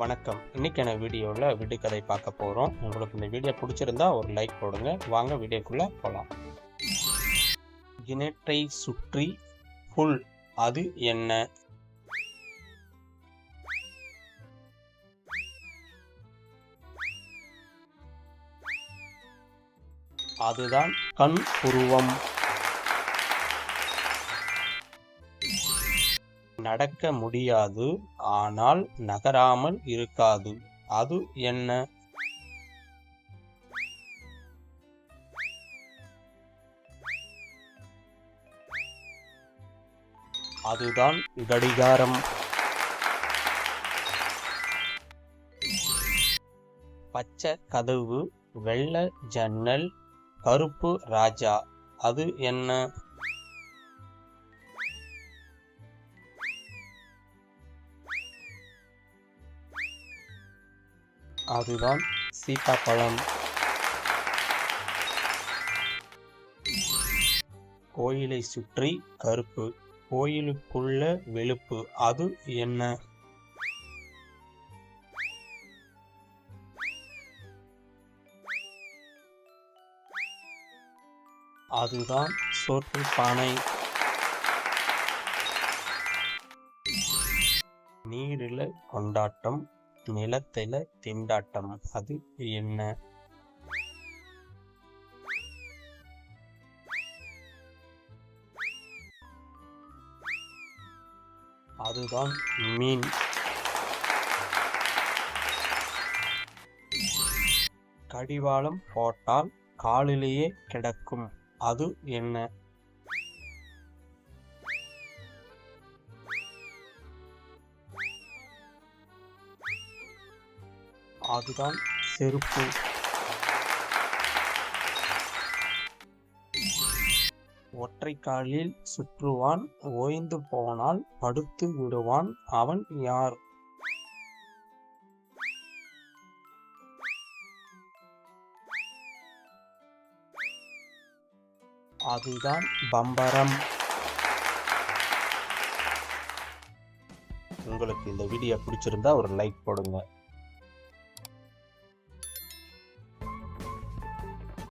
வணக்கம். இன்னைக்கான வீடியோவில் விடுகதை பார்க்க போகிறோம் உங்களுக்கு இந்த வீடியோ பிடிச்சிருந்தா ஒரு லைக் போடுங்க. வாங்க வீடியோக்குள்ளே போகலாம் கிணற்றை சுற்றி புல் அது என்ன? அதுதான் கண் உருவம். நடக்க முடியாது. ஆனால் நகராமல் இருக்காது. அது என்ன? அதுதான் கடிகாரம். பச்சை கதவு வெள்ளை ஜன்னல் கருப்பு ராஜா. அது என்ன? அதுதான் சீத்தாப்பழம். கோயிலை சுற்றி கருப்பு கோயிலுக்குள்ள வெளுப்பு. அது என்ன? அதுதான் சோற்று பானை. நீரில கொண்டாட்டம். நிலத்தில திண்டாட்டம் அது என்ன? அதுதான் மீன். கடிவாளம் போட்டால் காலிலேயே கிடக்கும். அது என்ன? அதுதான் செருப்பு. ஒற்றை காலில் சுற்றுவான் ஓய்ந்து போனால் படுத்து விடுவான் அவன் யார்? அதுதான் பம்பரம். உங்களுக்கு இந்த வீடியோ பிடிச்சிருந்தா ஒரு லைக் போடுங்க.